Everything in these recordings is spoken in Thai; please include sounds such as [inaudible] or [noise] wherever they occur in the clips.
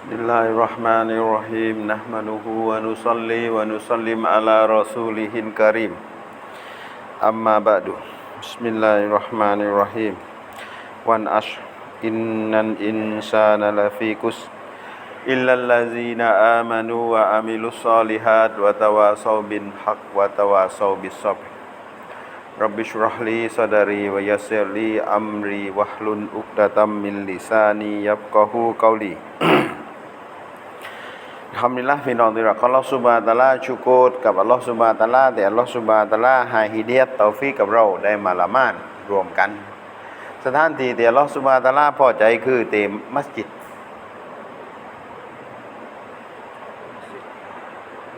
بسم الله الرحمن الرحيم نحمده ونصلي ونسلم على رسوله الكريم أما بعد بسم الله الرحمن الرحيم والعصر إن الإنسان لفي خسر إلا الذين آمنوا وعملوا الصالحات وتواصوا بالحق وتواصوا بالصبر رب اشرح لي صدري ويسر لي أمري واحلل عقدة من لساني يفقه قولي [clears throat] ทำนี่ละพี่น้องที่รักของอัลลอฮฺซุบฮานะฮูวะตะอาลาชูโกรกับอัลลอฮฺซุบฮานะฮูวะตะอาลาแต่อัลลอฮฺซุบฮานะฮูวะตะอาลาให้ฮิดายะห์เตาฟีกกับเราได้มาละหมาดรวมกัน สถานที่ที่อัลลอฮฺซุบฮานะฮูวะตะอาลาพอใจคือเต็มมัสยิด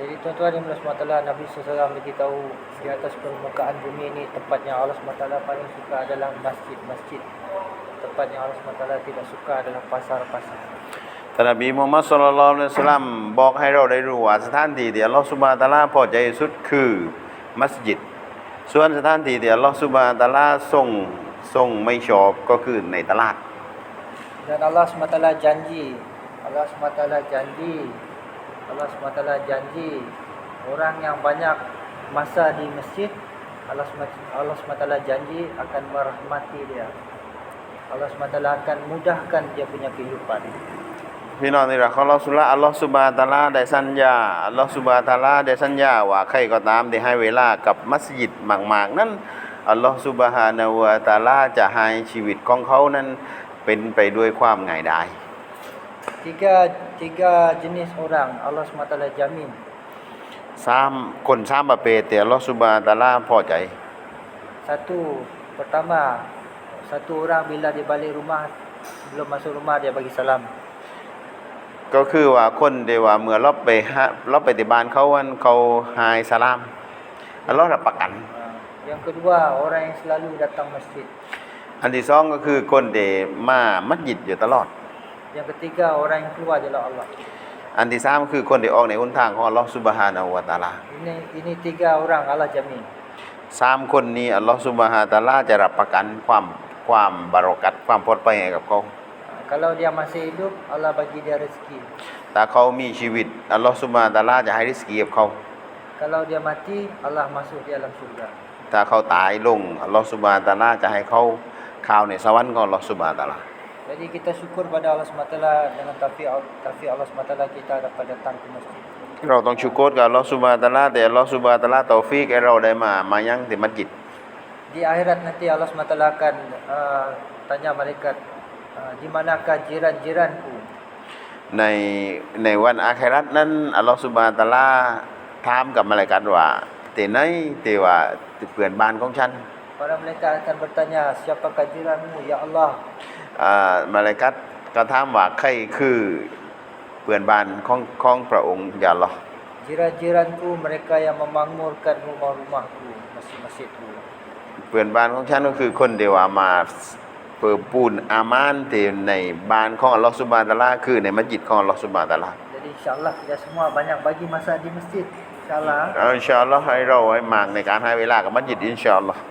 Jadi tuan-tuan yang Allah SWT Nabi SAW beritahu di atas permukaan bumi ini tempat yang Allah SWT paling suka adalah masjid-masjid. Tempat yang Allah SWT tidak suka adalah pasar-pasar. ท่านนบีมุฮัมมัดศ็อลลัลลอฮุอะลัยฮิวะซัลลัมบอกให้เราได้รู้ว่าสถานที่ที่อัลลอฮฺซุบฮานะฮูวะตะอาลาพอใจที่สุดคือมัสยิด ส่วนสถานที่ที่อัลลอฮฺซุบฮานะฮูวะตะอาลาทรงทรงไม่ชอบก็คือในตลาด Dan Allah SWT janji, Allah SWT janji, Allah SWT janji orang yang banyak masa di masjid, Allah SWT, Allah SWT janji akan merahmati dia. Allah SWT akan mudahkan dia punya kehidupan. พี่น้องที่รักของเราสุลละอัลลอฮฺสุบฮานะฮูวะตะอาลาได้สัญญาอัลลอฮฺสุบฮานะฮูวะตะอาลาได้สัญญาว่าใครก็ตามที่ให้เวลากับมัสยิดมากๆ นั้นอัลลอฮฺสุบฮานะฮูวะตะอาลาจะให้ชีวิตของเขานั้นเป็นไปด้วยความง่ายดาย Tiga tiga jenis orang Allah SWT jamin. สามคนสามประเภทที่อัลลอฮฺสุบฮานะฮูวะตะอาลาพอใจ Satu pertama satu orang bila dia balik rumah belum masuk rumah dia bagi salam. ก็คือว่าคนที่ว่าเมื่อเราไปฮะเราไปที่บ้านเขาวันเขาหายสลามอัลลอฮ์รับประกัน Ha. Yang kedua orang yang selalu datang masjid. อันที่สองก็คือคนที่มามัสยิดอยู่ตลอด Yang ketiga orang yang keluar jalan Allah. อันที่สามคือคนที่ออกในหนทางของอัลลอฮ์สุบฮานะฮูวะตะอาลา Ini ini tiga orang Allah jamin. สามคนนี้อัลลอฮ์สุบฮานะฮูวะตะอาลาจะรับประกันความความบารักัตความปลอดภัยให้กับเขา Ha, Kalau dia masih hidup Allah bagi dia rezeki. ถ้าเขามีชีวิตอัลลอฮ์สุบฮานะฮูวะตะอาลาจะให้ริสกีกับเขา Kalau dia mati Allah masuk dia dalam surga. ถ้าเขาตายลงอัลลอฮ์สุบฮานะฮูวะตะอาลาจะให้เขาข่าวในสวรรค์ของอัลลอฮ์สุบฮานะฮูวะตะอาลา Jadi kita syukur pada Allah SWT dengan taufik taufik Allah SWT kita dapat datang ke masjid. เราต้องชูโกรกับอัลลอฮ์สุบฮานะฮูวะตะอาลาแต่อัลลอฮ์สุบฮานะฮูวะตะอาลาตอฟีกให้เราได้มามายังที่มัสยิด Di akhirat nanti Allah SWT akan uh, tanya malaikat, uh, di manakah jiran-jiranku? ในในวันอาคราตนั้นอัลลอฮ์สุบฮานะฮูวะตะอาลาถามกับมาลาอิกัตว่าแต่ไหนแต่ว่าเพื่อนบ้านของฉัน Para malaikat akan bertanya, siapakah jiranmu? Ya Allah. อ่ามาลาอิกัตก็ถามว่าใครคือเพื่อนบ้านของของพระองค์อย่าอัลลอฮ์ Jiran-jiranku mereka yang memakmurkan rumah-rumahku, masjid-masjidku. เพื่อนบ้านของฉันก็คือคนเดียวว่ามา เปิดปูนอามานที่ในบ้านของอัลลอฮ์สุบฮานะฮูวะตะอาลาคือในมัสยิดของอัลลอฮ์สุบฮานะฮูวะตะอาลา Jadi insyaAllah kita semua banyak bagi masa di masjid. InsyaAllah. เอาอินชาอัลลอฮ์ให้เราให้มากในการให้เวลากับมัสยิดอินชาอัลลอฮ์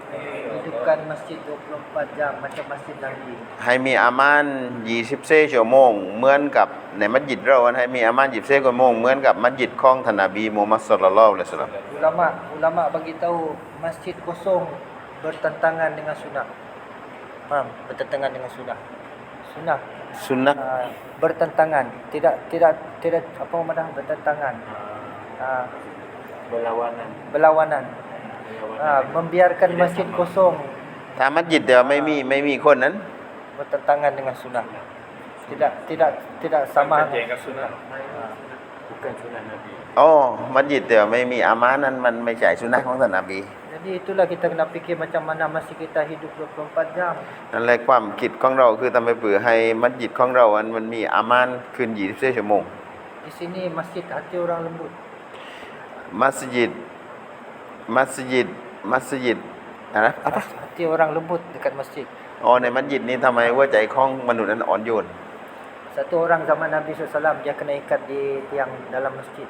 Hidupkan masjid 24 jam macam masjid Nabi. ให้มีอามาน24ชั่วโมงเหมือนกับในมัสยิดเราให้มีอามาน24ชั่วโมงเหมือนกับมัสยิดของท่านนบีมูฮัมมัดศ็อลลัลลอฮุอะลัยฮิวะซัลลัม Ulama ulama bagi tahu masjid kosong bertentangan dengan sunnah. Faham? Bertentangan dengan sunnah. Sunnah สุนนะ uh, bertentangan, tidak tidak tidak apa madah bertentangan. Uh, berlawanan berlawanan. Uh, membiarkan masjid kosong ถ้ามัสยิดเดียวไม่มีไม่มีคนนั้น bertentangan dengan sunnah. Tidak tidak tidak sama. Perjanjian dengan sunnah bukan sunnah Nabi อ๋อมัสยิดเดียวไม่มีอามานนั้นมันไม่ใช่สุนนะของท่านนบี Jadi itulah kita kena fikir macam mana masjid kita hidup 24 jam. นั่นแหละความคิดของเราคือทำให้เปื่อให้มัสยิดของเราอันมันมีอามานคืน24ชั่วโมง Di sini masjid hati orang lembut. มัสยิด มัสยิด มัสยิดอะไรอะไร Hati orang lembut dekat masjid. อ๋อในมัสยิดนี้ทำไมหัวใจของมนุษย์นั้นอ่อนโยน Satu orang zaman Nabi SAW dia kena ikat di tiang dalam masjid.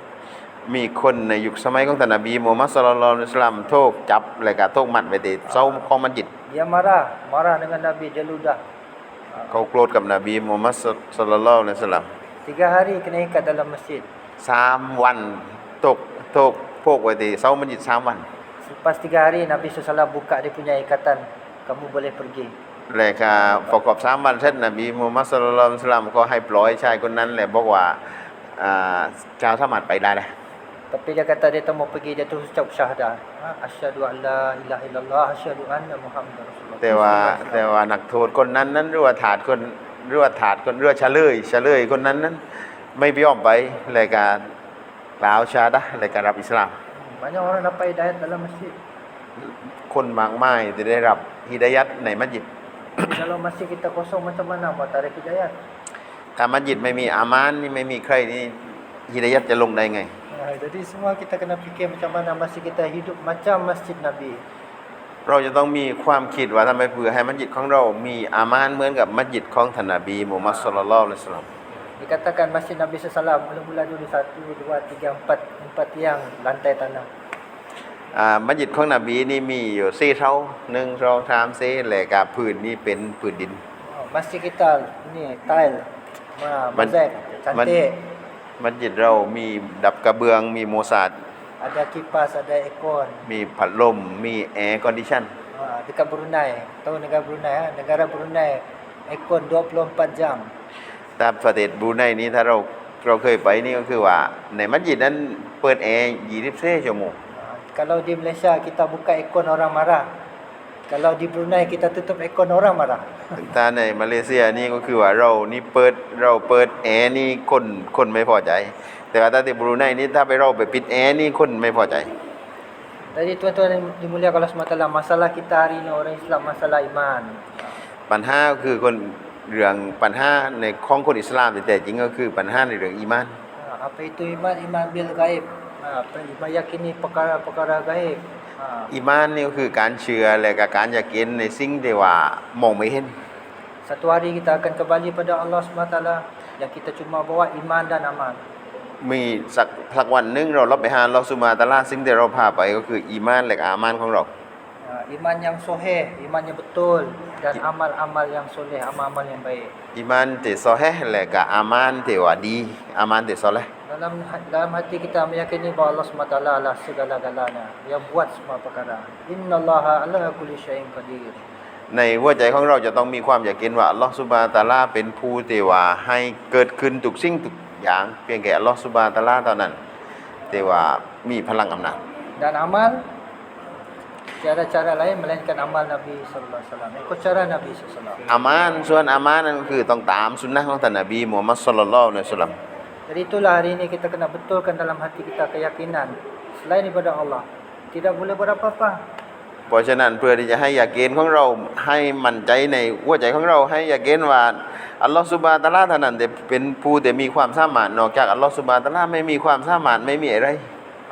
มีคนในยุคสมัยของท่านนบีมูฮัมมัดศ็อลลัลลอฮุอะลัยฮิวะซัลลัมโทกจับแล้วก็โทกมัดไว้ที่เสาของมัสยิด Dia marah, marah dengan Nabi dia ludah. เขาโกรธกับนบีมูฮัมมัดศ็อลลัลลอฮุอะลัยฮิวะซัลลัม Tiga hari kena ikat dalam masjid. สามวันตกตกพวกไว้ที่เสามัสยิดสามวัน Selepas tiga hari Nabi SAW buka dia punya ikatan. Kamu boleh pergi. แล้วก็ประกอบสามวันเสร็จนบีมูฮัมมัดสุลลัลลอฮุอะลัยฮิวะซัลลัมก็ให้ปล่อยชายคนนั้นแหละบอกว่าอ่าชาวสมัครไปได้เลย Tapi dia kata dia tak mau pergi dia terus ucap syahadah. Ha? Asyhadu an la ilaha illallah asyhadu anna Muhammadar Rasulullah. แต่ว่าแต่ว่านักโทษคนนั้นนั้นหรือว่าถาดคนหรือว่าถาดคนหรือว่าเฉลยเฉลยคนนั้นนั้นไม่ยอมไปเลยการกล่าวชาดะเลยการรับอิสลาม Hmm, Banyak orang dapat hidayat dalam masjid. คนมากมายจะได้รับฮิดายัดในมัสยิด Kalau masjid kita kosong macam mana buat tarik hidayat? ถ้ามัสยิดไม่มีอามานนี่ไม่มีใครนี่ฮิดายัดจะลงได้ไง Ha, jadi semua kita kena fikir macam mana masjid kita hidup macam masjid Nabi. เราจะต้องมีความคิดว่าทำไมเพื่อให้มัสยิดของเรา มีอามานเหมือนกับมัสยิดของท่านนบีมูฮัมมัดสุลลัลลอฮุอะลัยฮิวะซัลลัม Dikatakan masjid Nabi SAW mula-mula dulu satu, dua, tiga, empat, empat tiang lantai tanah. อ่ามัสยิดของนบีนี่มีอยู่สี่เท่าหนึ่งสองสามสี่และกับพื้นนี่เป็นพื้นดิน Oh, masjid kita ni tile. Ha, Man- mozaik, cantik. มัสยิดเรามีดับกระเบืองมีโมซาด Ada kipas, ada aircon. มีพัดลมมีแอร์คอนดิชัน Ha, dekat Brunei. Tahu negara Brunei ha? Negara Brunei aircon 24 jam. ตามประเทศบรูไนนี้ถ้าเราเราเคยไปนี่ก็คือว่าในมัสยิดนั้นเปิดแอร์24ชั่วโมง Ha, kalau di Malaysia kita buka aircon orang marah. Kalau di Brunei kita tutup aircon orang marah. ถ้าในมาเลเซียนี่ก็คือว่าเรานี่เปิดเราเปิดแอร์นี่คนคนไม่พอใจ แต่ว่าถ้าที่บรูไนนี่ถ้าไปเราไปปิดแอร์นี่คนไม่พอใจ Jadi tuan-tuan yang dimuliakan Allah SWT, masalah kita hari ini orang Islam masalah iman. ปัญหาก็คือคนเรื่องปัญหาในของคนอิสลามแต่จริงก็คือปัญหาในเรื่องอีมาน Ha, apa itu iman? Iman bil gaib. Ha, meyakini perkara-perkara gaib. Ha, อีมานนี่ก็คือการเชื่อและก็การอยากเห็นในสิ่งที่ว่ามองไม่เห็น satu hari kita akan kembali pada Allah SWT yang kita cuma bawa iman dan amal. มีสักสักวันหนึงเรารับไปหาอัลลอฮ์ซุบฮานะฮูวะตะอาลาสิ่งที่เราพาไปก็คืออีมานและก็อามานของเรา Ha, iman yang soheh, iman yang betul dan amal-amal yang soleh, amal-amal yang baik. อีมานที่ซอฮีห์และก็อามานที่ว่าดีอามานที่ซอเลห์ Dalam dalam hati kita meyakini bahawa Allah SWT lah segala-galanya yang buat semua perkara. Inna Allah ala kulli syai'in qadir. ในหัวใจของเราจะต้องมีความอยากเห็นว่าอัลลอฮ์ซุบฮานะฮูวะตะอาลาเป็นผู้ที่ว่าให้เกิดขึ้นทุกสิ่งทุกอย่างเพียงแค่อัลลอฮ์ซุบฮานะฮูวะตะอาลาเท่านั้นที่ว่ามีพลังอำนาจ Dan amal tiada cara lain melainkan amal Nabi sallallahu alaihi wasallam. Ikut cara Nabi sallallahu alaihi wasallam. อามานส่วนอามานนั่นก็คือต้องตามสุนนะของท่านนบีมุฮัมมัดศ็อลลัลลอฮุอะลัยฮิวะซัลลัม Jadi itulah hari ini kita kena betulkan dalam hati kita keyakinan selain daripada Allah. Tidak boleh buat apa-apa. เพราะฉะนั้นเพื่อที่จะให้อยากเกณฑ์ของเราให้มั่นใจในหัวใจของเราให้อยากเกณฑ์ว่าอัลลอฮฺสุบฮานะฮูวะตะอาลาเท่านั้นที่เป็นผู้ที่มีความสามารถนอกจากอัลลอฮฺสุบฮานะฮูวะตะอาลาไม่มีความสามารถไม่มีอะไร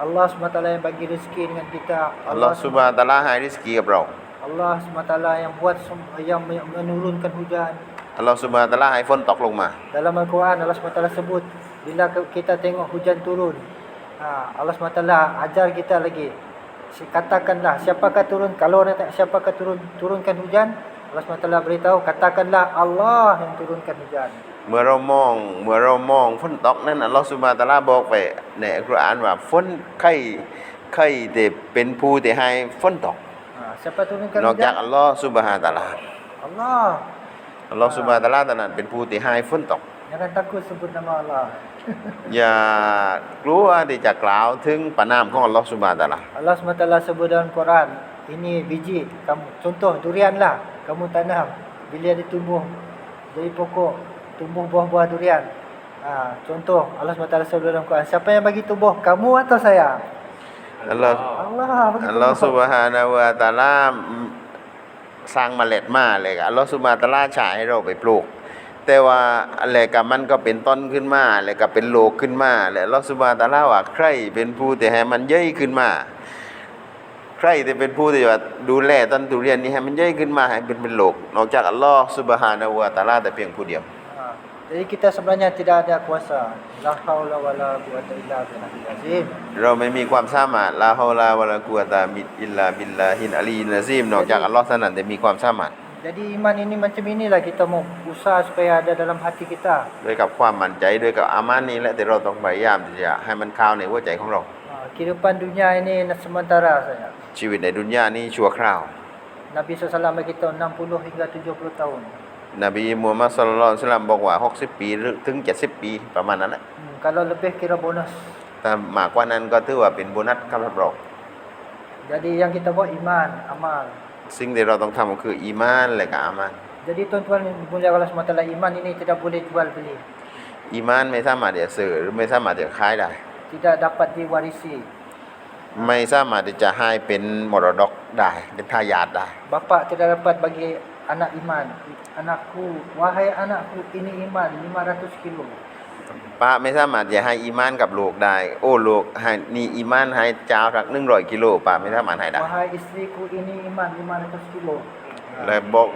Allah SWT yang bagi rezeki dengan kita. อัลลอฮฺสุบฮานะฮูวะตะอาลาให้ริสกีกับเรา Allah SWT yang buat sem- yang menurunkan hujan. อัลลอฮฺสุบฮานะฮูวะตะอาลาให้ฝนตกลงมา Dalam Al-Quran Allah SWT sebut bila ke- kita tengok hujan turun. Ha, Allah SWT ajar kita lagi. Si- Katakanlah siapakah turun kalau orang tanya siapakah turun turunkan hujan Allah SWT beritahu katakanlah Allah yang turunkan hujan. เมื่อเรามอง เมื่อเรามองฝนตกนั้นอัลลอฮฺสุบฮานะฮูวะตะอาลาบอกไปในอัลกุรอานว่าฝนใครใครที่เป็นผู้ที่ให้ฝนตก Ha, siapa turunkan นอกจาก hujan? อัลลอฮฺสุบฮานะฮูวะตะอาลา Allah. อัลลอฮฺสุบฮานะฮูวะตะอาลาเท่านั้นเป็นผู้ที่ให้ฝนตก Jangan takut sebut nama Allah. อย่ากลัวที่จะกล่าวถึงปนามของอัลลอฮฺสุบฮานะฮูวะตะอาลา Allah SWT sebut dalam Quran, ini biji, kamu contoh durian lah, kamu tanam, bila dia tumbuh jadi pokok, tumbuh buah-buah durian. Ha, contoh Allah SWT sebut dalam Quran, siapa yang bagi tumbuh, kamu atau saya? อัลลอฮฺ Allah bagi อัลลอฮฺ tumbuh. สุบฮานะฮูวะตะอาลาสร้างเมล็ดมาเลยก็อัลลอฮฺสุบฮานะฮูวะตะอาลาฉายให้เราไปปลูก แต่ว่าอะไรกับมันก็เป็นต้นขึ้นมาแล้วก็เป็นโลกขึ้นมาแล้วอัลลอฮฺสุบฮานะฮูวะตะอาลาว่าใครเป็นผู้ที่ให้มันใหญ่ขึ้นมา ใครที่เป็นผู้ที่ว่าดูแลต้นทุเรียนนี้ให้มันใหญ่ขึ้นมาให้เป็นเป็นโลก นอกจากอัลลอฮฺสุบฮานะฮูวะตะอาลาแต่เพียงผู้เดียว Ha, jadi kita sebenarnya tidak ada kuasa. La haula wala quwata illa billahil azim. เราไม่มีความสามารถลาฮาวลาวะลากุวะตามิลอิลลาบิลลาฮินอาลีนาซีมนอกจากอัลลอฮ์เท่านั้นที่มีความสามารถ Jadi iman ini macam inilah kita mau usaha supaya ada dalam hati kita. ด้วยกับความมั่นใจด้วยกับอามันนี้แหละที่เราต้องพยายามที่จะให้มันเข้าในหัวใจของเรา Ha, kehidupan dunia ini sementara saja. ชีวิตในดุนยานี้ชั่วคราว Nabi SAW beritahu 60 hingga 70 tahun. นบีมูฮัมมัดศ็อลลัลลอฮุอะลัยฮิวะซัลลัมบอกว่า 60 ปีหรือถึง 70 ปีประมาณนั้นแหละ Hmm, kalau lebih kira bonus. แต่มากกว่านั้นก็ถือว่าเป็นโบนัสครับเรา Jadi yang kita buat iman, amal. สิ่งที่เราต้องทำก็คืออีมานและก็อามัน Jadi tuan-tuan dimuliakan Allah SWT, iman ini tidak boleh jual beli. อีมานไม่สามารถที่จะซื้อหรือไม่สามารถที่จะขายได้ Tidak dapat diwarisi. ไม่สามารถที่จะให้เป็นมรดกได้เป็นทายาทได้ Bapa tidak dapat bagi anak iman. Anakku, wahai anakku, ini iman 500 kilo. ป้าไม่สามารถจะให้อีมานกับลูกได้ โอ้ลูกให้นี่อีมานให้เจ้าสัก100กิโลป้าไม่สามารถให้ได้ Wahai istriku, ini iman 500 kilo. และบอก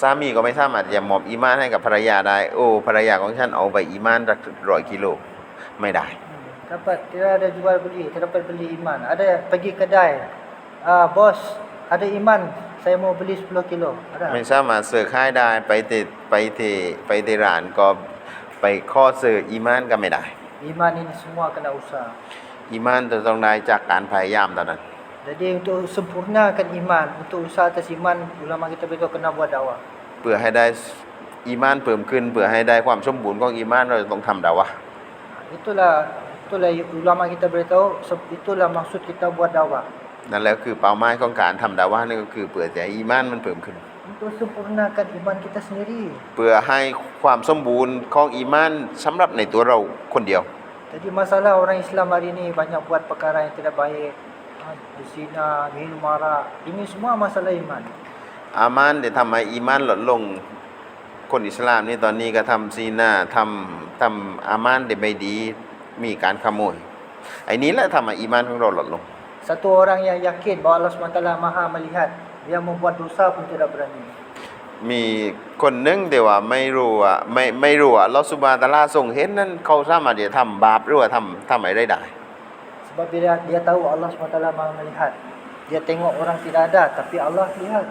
สามีก็ไม่สามารถจะมอบอีมานให้กับภรรยาได้ โอ้ภรรยาของฉันเอาไปอีมานสักร้อยกิโลไม่ได้ Hmm, Dapat tidak ada jual beli, tidak dapat beli iman. Ada pergi kedai. Ah bos, ada iman. Saya mau beli 10 kilo. ไม่ Ada. สามารถซื้อขายได้ไปที่ไปที่ไปที่ร้านก็ไปข้อซื้ออีมานก็ไม่ได้ Iman ini semua kena usaha. อีมานจะต้องได้จากการพยายามเท่านั้น Jadi untuk sempurnakan iman, untuk usaha atas iman, ulama kita beritahu kena buat dakwah. เพื่อให้ได้อีมานเพิ่มขึ้น เพื่อให้ได้ความสมบูรณ์ของอีมานเราจะต้องทำดาวะห์ Itulah itulah ulama kita beritahu, se- itulah maksud kita buat dakwah. นั่นแหละคือเป้าหมายของการทำดาวะห์นี่ก็คือเพื่อจะให้อีมานมันเพิ่มขึ้น Untuk sempurnakan iman kita sendiri. เพื่อให้ความสมบูรณ์ของอีมานสำหรับในตัวเราคนเดียว Jadi masalah orang Islam hari ini banyak buat perkara yang tidak baik. Ha, Berzina, minum arak. Ini semua masalah iman. อามานที่ทำให้อีมานลดลงคนอิสลามนี่ตอนนี้ก็ทำซีนาทำทำอามานที่ไม่ดีมีการขโมยไอ้นี้แหละทำให้อีมานของเราลดลง Satu orang yang yakin bahawa Allah SWT maha melihat. Dia membuat dosa pun tidak berani. มีคนหนึงแต่ว่าไม่รู้ว่าไม่ไม่รู้ว่าลอสุบานตะลาทรงเห็นนั้นเขาสามารถจะทำบาปหรือว่าทำทำอะไรได้ Sebab dia, dia tahu Allah SWT maha melihat. Dia tengok orang tidak ada. Tapi Allah lihat.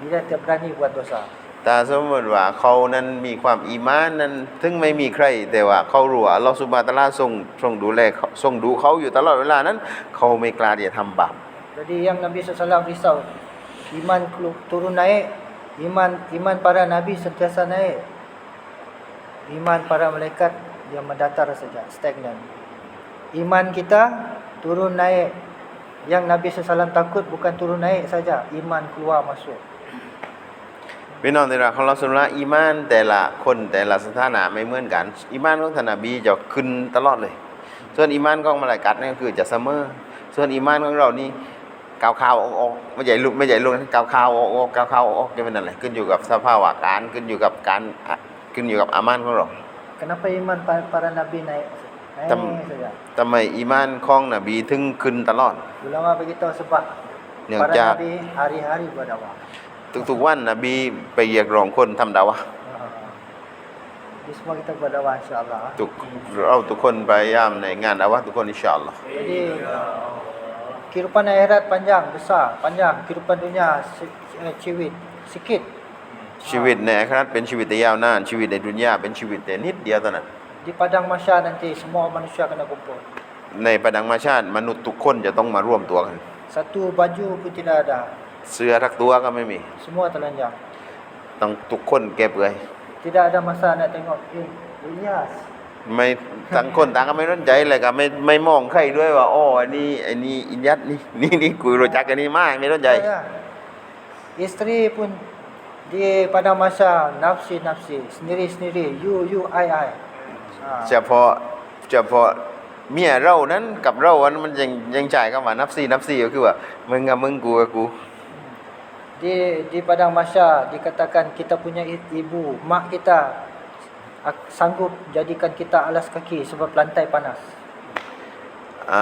Dia tidak berani buat dosa. แต่สมมติว่าเขานั้นมีความอีมานนั้นถึงไม่มีใคร แต่ว่าเขารู้ว่าลอสุบาตลาทรงทรงดูแลทรงดูเขาอยู่ตลอดเวลานั้น เขาไม่กล้าที่จะทำบาป Jadi yang Nabi SAW risau. Iman kelu- turun naik. Iman iman para Nabi sentiasa naik. Iman para malaikat dia mendatar saja. Stagnan. Iman kita turun naik. Yang Nabi SAW takut bukan turun naik saja. Iman keluar masuk. พี่น้องที่รักของเราสุลละอีมานแต่ละคนแต่ละสถานะไม่เหมือนกัน อีมานของท่านนบีจะขึ้นตลอดเลย ส่วนอีมานของมลาอิกัตนี่ก็คือจะเสมอส่วนอีมานของเรานี่กาวขาวออกออกไม่ใหญ่ลุกไม่ใหญ่ลุกกาวขาวออกออกกาวขาวออกออกจะเป็นอะไรขึ้นอยู่กับสภาวะการขึ้นอยู่กับการอะขึ้นอยู่กับอามานของเรา Kenapa iman para, para Nabi naik? Naik Tem- saja. ทำไมอีมานของนบีถึงขึ้นตลอด Ulama beritahu sebab เนื่อง para จาก Nabi hari-hari buat dakwah. ทุกๆวันนบีไปเรียกร้องคนทำดาวะห์ Ah. Jadi semua kita buat dakwah insya-Allah. ทุกเราทุกคนพยายามในงานดาวะห์ทุกคนอินชาอัลลอฮ์ Jadi kehidupan akhirat panjang, besar, panjang. Kehidupan dunia si- eh, ciwit, sikit. ชีวิตในอาคราเป็นชีวิตที่ยาวนาน ชีวิตในดุนยาเป็นชีวิตแต่นิดเดียวเท่านั้น Di padang mahsyar nanti semua manusia kena kumpul. ในประดังมาชาติมนุษย์ทุกคนจะต้องมาร่วมตัวกัน Satu baju pun tidak ada. เสื้อทักตัวก็ไม่มี Semua telanjang. ต้องทุกคนเก็บเลย Tidak ada masa nak tengok eh Ilyas. ไม่ต่างคนต่างก็ไม่สนใจเลยก็ไม่ไม่มองใครด้วยว่าอ๋ออันนี้อันนี้อินยัดนี่นี่นี่กูรู้จักอันนี้มากไม่สนใจ Ya. Isteri pun di padang mahsyar nafsi-nafsi, sendiri-sendiri, you you I I. Ha. เฉพาะเฉพาะเมียเรานั้นกับเราอันมันยังยังจ่ายคำว่านับซีนับซีก็คือว่ามึงกับมึงกูกับกู Di di padang mahsyar dikatakan kita punya i- ibu, mak kita ak- sanggup jadikan kita alas kaki sebab lantai panas. อ่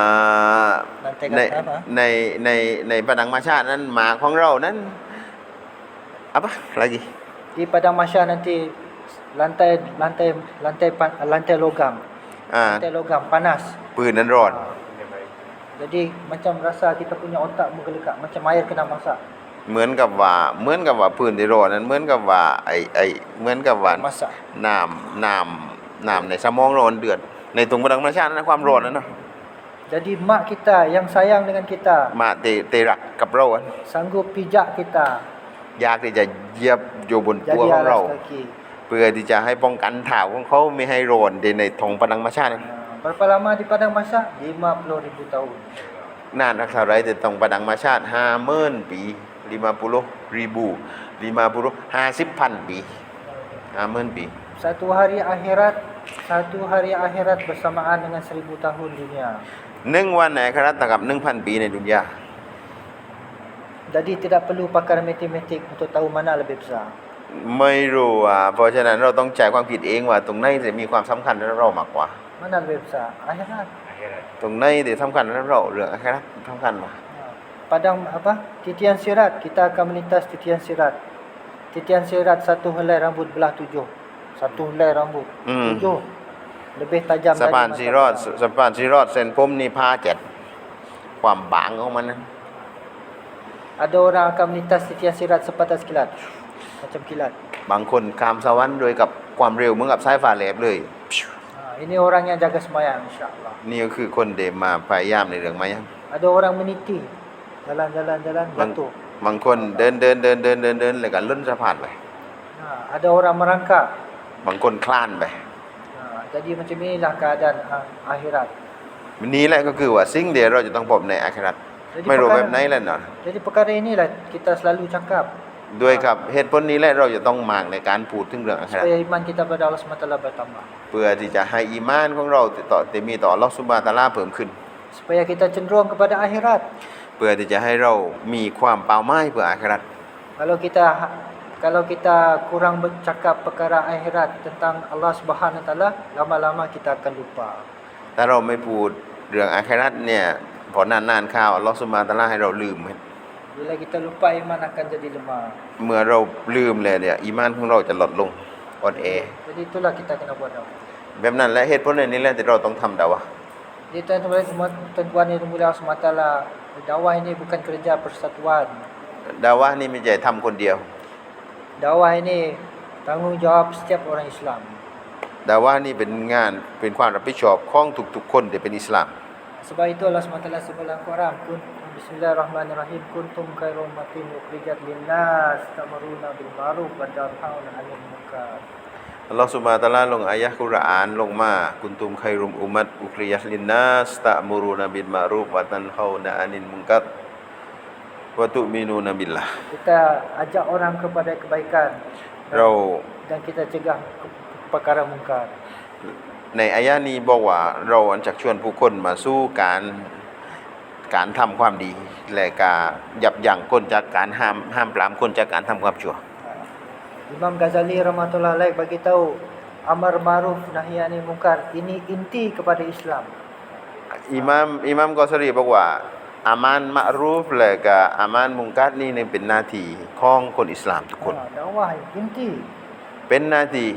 า Lantai ใน kata apa? ในในในประดังมาชาตินั้นหมาของเรานั้นapa lagi Di padang mahsyar nanti lantai lantai lantai pan- lantai logam. อ่า Lantai logam panas. ปืนนั้นร้อน Jadi macam rasa kita punya otak menggelegak macam air kena masak. เหมือนกับว่าเหมือนกับว่าพื้นที่ร้อนนั้นเหมือนกับว่าไอ้ไอ้เหมือนกับว่า Masak. น้ำน้ำน้ำในสมองร้อนเดือด ในตรงพลังธรรมชาตินั้นความร้อนนั้นเนาะ Jadi mak kita yang sayang dengan kita มาเตเตรักกับเราอะ sanggup pijak kita อยากที่จะเหยียบอยู่บนตัว jadi ของเรา alas kaki. เพื่อที่จะให้ป้องกันเท้าของเขาไม่ให้ร้อนในในทงพลังธรรมชาตินั้น Ha, Berapa lama di padang masak? 50 ribu tahun. นานรักษาไรแต่ตรงพลังธรรมชาติห้าหมื่นปี ลิมาปุโรรีบูลิมาปุโรห้าสิบพันปีห้าหมื่นปี Satu hari akhirat, satu hari akhirat bersamaan dengan seribu tahun dunia. หนึ่งวันในครัตกับหนึ่งพันปีในดุนยา Jadi tidak perlu pakar matematik untuk tahu mana lebih besar. ไม่รู้อะเพราะฉะนั้นเราต้องจ่ายความคิดเองว่า ตรงไหนจะมีความสำคัญกับเรามากกว่า Mana lebih besar? Akhirat. Akhirat. ตรงไหนที่สำคัญกับเราเรื่องอะไรนะสำคัญกว่า Ha. Padang apa? Titian sirat. Kita akan melintas titian sirat. Titian sirat satu helai rambut belah tujuh. Satu helai rambut. Hmm. Tujuh. Lebih tajam สะพาน mata ซีรอด pedang. สะพานซีรอดเส้นผมนี่พาเจ็ดความบางของมันนั้น Ada orang akan melintas titian sirat sepatas kilat. Macam kilat. บางคนข้ามสวรรค์โดยกับความเร็วเหมือนกับสายฟ้าแลบเลย Ha, ini orang yang jaga semayang insya-Allah. นี่ก็คือคนเดมมาพยายามในเรื่องมายัง Ada orang meniti. Jalan-jalan jalan บาง jatuh. บางคนเดินเดินเดินเดินเดินเดินแล้วก็ล้นสะพานไป Ha, ada orang merangkak. บางคนคลานไป Ha, jadi macam inilah keadaan ha- akhirat. นี่แหละก็คือว่าสิ่งเดียวเราจะต้องพบในอาคราต Jadi ไม่รู้แบบ perkara, ไหนแล้วเนาะ jadi perkara inilah kita selalu cakap ด้วยกับเหตุผลนี้แหละเราจะต้องมากในการพูดถึงเรื่องอาคราต supaya iman kita pada Allah SWT bertambah. เพื่อที่จะให้อีมานของเราต่อที่มีต่ออัลลอฮฺซุบฮานะฮูวะตะอาลาเพิ่มขึ้น Supaya kita cenderung kepada akhirat. เพื่อที่จะให้เรามีความเป้าหมายเพื่ออาคราต Kalau kita kalau kita kurang bercakap perkara akhirat tentang Allah Subhanahu Wa Taala, lama-lama kita akan lupa. ถ้าเราไม่พูดเรื่องอาคราตเนี่ยพอนานๆข้าวอัลลอฮฺซุบฮานะฮูวะตะอาลาให้เราลืม Bila kita lupa iman akan jadi lemah. เมื่อเราลืมเลยเนี่ยอีมานของเราจะลดลงอ่อนแอ Jadi itulah kita kena buat dakwah. แบบนั้นและเหตุผลในนี้แหละที่เราต้องทำดาวะห์ Jadi tuan-tuan semua tuan-tuan yang dimuliakan Allah SWT, dakwah ini bukan kerja persatuan. ดาวะห์นี่ไม่ใช่ทำคนเดียว Dakwah ini tanggungjawab setiap orang Islam. ดาวะห์นี่เป็นงานเป็นความรับผิดชอบของทุกๆคนที่เป็นอิสลาม Sebab itu Allah SWT sebut dalam Quran, Kun, Bismillahirrahmanirrahim, kuntum khairu ummatin ukhrijat linnas ta'muruna bil ma'ruf wa tanhauna 'anil munkar. อัลลอฮฺสุบฮานะฮูวะตะอาลาลงอายะห์กุรอานลงมา กุนตุมไครุมอุมัตอุคริยัตลินนัสตะมุรุนะบิลมะรูฟวะตันฮาวนะอานิลมุนกัรวะตุมินูนะบิลลาห์ Kita ajak orang kepada kebaikan เรา dan kita cegah ke- perkara mungkar. ในอายะห์นี้บอกว่าเราอันจักชวนผู้คนมาสู้การการทำความดี และการยับยั้งคนจากการห้ามห้ามปรามคนจากการทำความชั่ว Imam Ghazali rahmatullah alaih bagi tahu amar ma'ruf nahi anil munkar ini inti kepada Islam. อิมามอิมามกอสรีบอกว่า อามานมะรูฟและก็อามานมุงกัดนี่เนี่ยเป็นหน้าที่ของคนอิสลามทุกคน Ha, dakwah inti. เป็นหน้าที่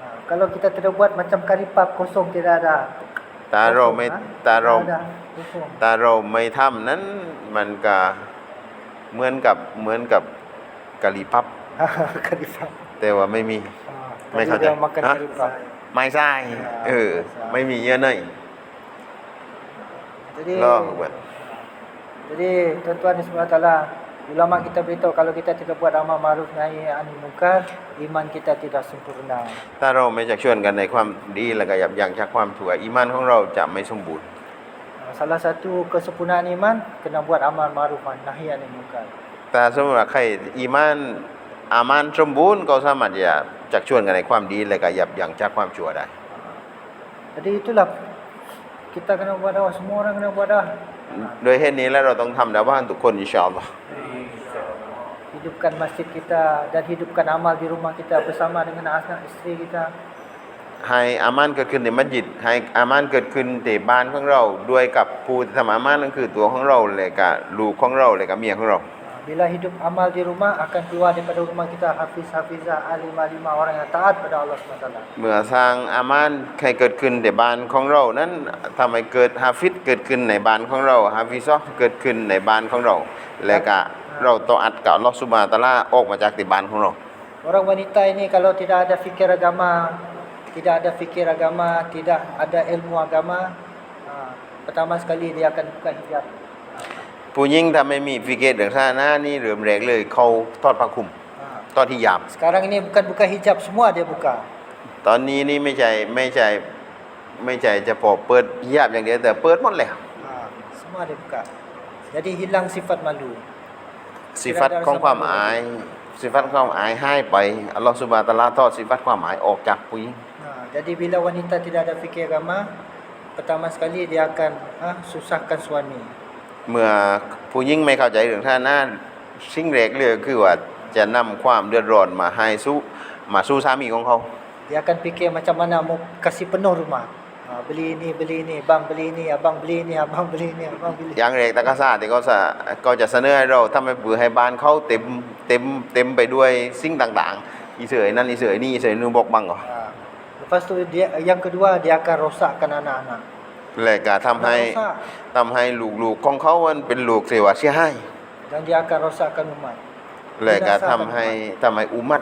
Ha, kalau kita tidak buat macam karipap kosong tidak ada. ตาเราไม่ Kosong, ha? ตาเรา Tak ada, kosong. ตาเราไม่ทำนั้นมันก็เหมือนกับเหมือนกับกะหรี่ปั๊บ karipap. แต่ว่าไม่มี Ha, Mai tadi kau dia tak? makan Ha? karipap. ไม่ใช่เออ ไม่มีเยอะเนย Jadi ลองแบบ Jadi tuan-tuan dan saudara taala, ulama kita beritahu kalau kita tidak buat amal ma'ruf nahi anil munkar, iman kita tidak sempurna. ถ้าเราไม่จักชวนกันในความดีและก็ยับยั้งจากความชั่วอีมานของเราจะไม่สมบูรณ์ Ha, Salah satu kesempurnaan iman kena buat amal ma'ruf nahi anil munkar. แต่สมมติว่าใครอีมาน อามานสมบูรณ์ก็สามารถจะจักชวนกันในความดีและก็ยับยั้งจากความชั่วได้ Jadi itulah kita kena buat dakwah, semua orang kena buat dakwah. โดยเหตุนี้แล้วเราต้องทำดาว่าทุกคนอินชาอัลลอฮ์ Hidupkan masjid kita dan hidupkan amal di rumah kita bersama dengan anak isteri kita. ให้อามานเกิดขึ้นในมัสยิดให้อามานเกิดขึ้นในบ้านของเรา ด้วยกับผู้ที่ทำอามานนั่นคือตัวของเราและกับลูกของเราและกับเมียของเรา Ha, Bila hidup amal di rumah akan keluar daripada rumah kita hafiz hafizah alim alimah orang yang taat pada Allah SWT. เมื่อสร้างอามานใครเกิดขึ้นในบ้านของเรานั้นทำให้เกิดฮาฟิดเกิดขึ้นในบ้านของเราฮาฟิซอฮ์เกิดขึ้นในบ้านของเราและก็ Ha, เราต่ออัดกับอัลลอฮฺซุบฮานะฮูวะตะอาลาออกมาจากติบ้านของเรา Orang wanita ini kalau tidak ada fikir agama, tidak ada fikir agama, tidak ada ilmu agama, ha, pertama sekali dia akan buka hijab. ผู้หญิงถ้าไม่มีฟิกเกตเรื่องศาสนานี่เริ่มแรกเลย เขาทอดผ้าคลุม Ha. ทอดที่หยาบ Sekarang ini bukan buka hijab, semua dia buka. ตอนนี้นี่ไม่ใช่ไม่ใช่ไม่ใช่จะพอเปิดหยาบอย่างเดียวแต่เปิดหมดแล้ว Ha, semua dia buka. Jadi hilang sifat malu. สิฟัตของความอายสิฟัตของความอายให้ไปอัลลอฮฺซุบฮานะฮูวะตะอาลาทอดสิฟัตความอายออกจากผู้หญิง Ha, jadi bila wanita tidak ada fikir agama, pertama sekali dia akan ha, susahkan suami. เมื่อผู้หญิงไม่เข้าใจเรื่องท่านาสิ่งแรกเลยคือว่าจะนำความเดือดร้อนมาให้สู้มาสู้สามีของเขา Dia akan fikir macam mana mau kasih penuh rumah. Ha, beli ini, beli ini, bang beli ini, abang beli ini, abang beli ini, abang beli. อย่างแรกตะกะซาที่เขาจะก็จะเสนอให้เราทำให้เปือให้บ้านเขาเต็มเต็มเต็มไปด้วยสิ่งต่างๆ อีเสยนั่นอีเสยนี่อีเสยนู่นบอกบังก่อ Ha. Lepas tu dia yang kedua dia akan rosakkan anak-anak. เลยก็ทำให้ Rosak. ทำให้ลูกๆของเขามันเป็นลูกเสียว่าเสียให้ Dan dia akan rosakkan umat. เลยก็ทำให้ทำให้อุมัด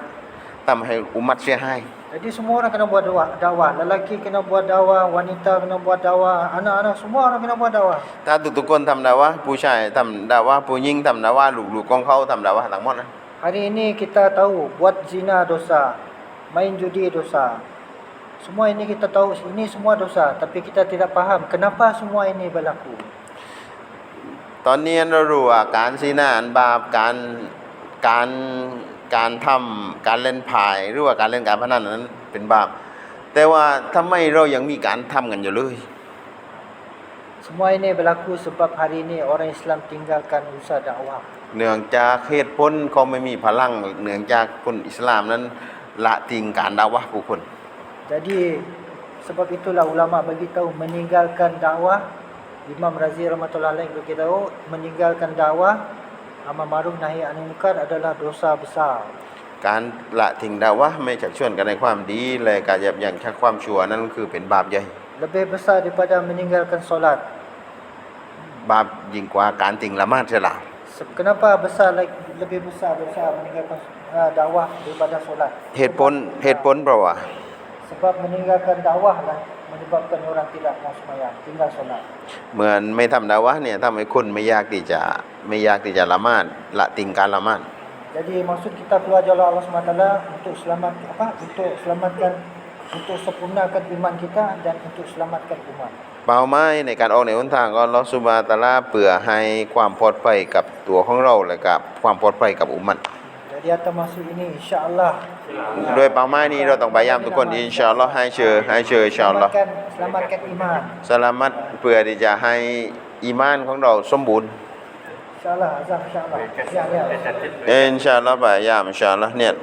ทำให้อุมัดเสียให้ Jadi semua orang kena buat dakwah. dakwah. Lelaki kena buat dakwah, wanita kena buat dakwah, anak-anak semua orang kena buat dakwah. ถ้าทุกๆคนทำดาวะผู้ชายทำดาวะผู้หญิงทำดาวะลูกๆของเขาทำดาวะทั้งหมดนะ Hari ini kita tahu buat zina dosa, main judi dosa. Semua ini kita tahu ini semua dosa, tapi kita tidak faham kenapa semua ini berlaku. ตอนนี้เรารู้ว่าการซีนาอันบาปการการการทำการเล่นพายหรือว่าการเล่นการพนันนั้นเป็นบาป แต่ว่าทำไมเรายังมีการทำกันอยู่เลย Semua ini berlaku sebab hari ini orang Islam tinggalkan usaha dakwah. เนื่องจากเหตุผลเขาไม่มีพลังเนื่องจากคนอิสลามนั้นละทิ้งการดาวะผู้คน Jadi sebab itulah ulama bagi tahu meninggalkan dakwah Imam Razi rahmatullah alaih bagi tahu meninggalkan dakwah amal ma'ruf nahi anil munkar adalah dosa besar. การละทิ้งดาวะไม่ชักชวนกันในความดีและการยับยั้งชักความชั่วนั้นคือเป็นบาปใหญ่ Lebih besar daripada meninggalkan solat. บาปยิ่งกว่าการทิ้งละหมาดเสียละ Se- Kenapa besar lagi lebih besar dosa meninggalkan uh, dakwah daripada solat? เหตุผลเหตุผลเพราะว่า Sebab meninggalkan dakwah lah menyebabkan orang tidak mau semayang, tinggal solat. เหมือนไม่ทำดาวะเนี่ยทำให้คนไม่อยากที่จะไม่อยากที่จะละหมาดละทิ้งการละหมาด Jadi maksud kita keluar jalan Allah SWT untuk selamat apa? Untuk selamatkan untuk sempurnakan iman kita dan untuk selamatkan umat. เป้าหมายในการออกในหนทางก็ลอสุบฮานะฮูวะตะอาลาเพื่อให้ความปลอดภัยกับตัวของเราและกับความปลอดภัยกับอุมมัต Jadi atas masuk ini insya-Allah ด้วยเป้าหมายนี้เราต้องพยายามทุกคนอินชาอัลลอฮ์ให้เชื่อให้เชื่ออินชาอัลลอฮ์ selamatkan selamatkan iman. สลามัตเพื่อที่จะให้อีมานของเราสมบูรณ์ Insya-Allah azam insya-Allah. Ya ya. จะจัดทิศเอินชาอัลลอฮ์พยายามอินชาอัลลอฮ์เนี่ย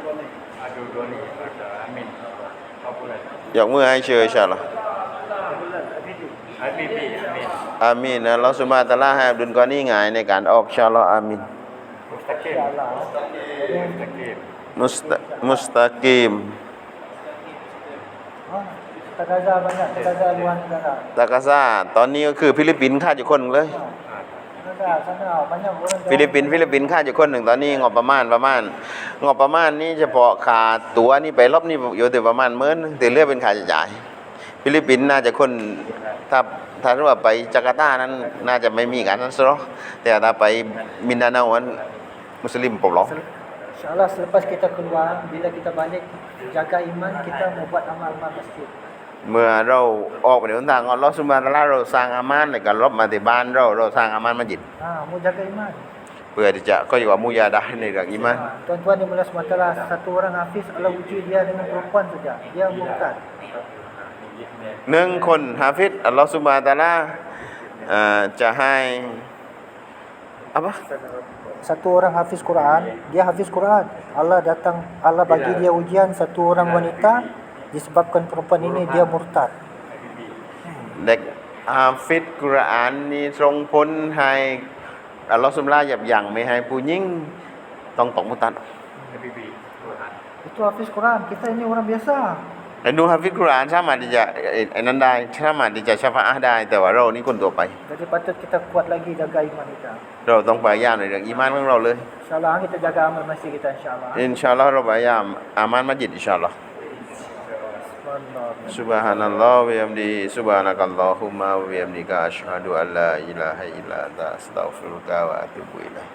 ดูตัวนี้อามินขอบคุณเลยยกมือให้เชื่ออินชาอัลลอฮ์อามินพี่อามินอามีนอัลลอฮ์สุบฮานะฮูวะตะอาลาให้อับดุลกอนีง่ายในการออกอินชาอัลลอฮ์อามีนมุสตะกิม Insya-Allah. มุสตะกิมมุสตะมุสตะกีม Ah, Tagaza banyak, tagaza luar negara. ตากาซาตอนนี้ก็คือฟิลิปปินส์ค่าอยู่คนหนึ่งเลย Tagaza sana banyak orang ฟิลิปปินส์ฟิลิปปินส์ค่าอยู่คนหนึ่งตอนนี้งบประมาณประมาณงบประมาณนี้เฉพาะค่าตั๋วนี่ไปรอบนี่อยู่แต่ประมาณหมื่นแต่เหลือเป็นค่าใช้จ่าย ฟิลิปปินส์น่าจะคนถ้าถ้าว่าไปจาการ์ตานั้นน่าจะไม่มีการนั้นซะหรอกแต่ถ้าไปมินดาเนานั้นมุสลิมปลดล็อก InsyaAllah selepas kita keluar, bila kita balik, jaga iman, kita mau buat amal-amal masjid. เมื่อเราออกไปในหนทางของอัลลอฮ์ซุบฮานะฮูวะตะอาลาเราสร้างอามานแล้วก็รบมาที่บ้านเราเราสร้างอามานมัสยิด Ha, mau jaga iman. เพื่อที่จะก็อยู่ว่ามุยาดะห์ในเรื่องอีมาน Ha, Tuan-tuan di Mulia SWT, satu orang hafiz Allah uji dia dengan perempuan saja. Dia murtad. หนึ่งคนฮาฟิดอัลลอฮฺสุบฮานะฮูวะตะอาลาเอ่อจะให้ apa Satu orang hafiz Quran, dia hafiz Quran. Allah datang, Allah bagi dia ujian satu orang wanita disebabkan perempuan ini dia murtad. เด็กฮาฟิดกุรอานนี่ทรงพ้นให้อัลลอฮฺสุบฮานะฮูวะตะอาลาหยับยั้งไม่ให้ผู้หญิงต้องตกมุตัด อามินพี่ Itu hafiz Quran. Kita ini orang biasa. ไอ้นูฮาฟิดกุรอานสามารถที่จะไอ้ไอ้นั้นได้สามารถที่จะชฟาอะห์ได้ แต่ว่าเรานี่คนตัวไป Jadi patut kita kuat lagi jaga iman kita. เราต้องพยายามในเรื่องอีมานของเราเลย InsyaAllah kita jaga amal masjid kita insyaAllah. อินชาอัลลอฮ์เราพยายามอามันมัสยิดอินชาอัลลอฮ์ Subhanallah. Subhanallah wa bihamdi subhanakallahumma wa bihamdika asyhadu an la ilaha illa anta astaghfiruka wa atubu ilaik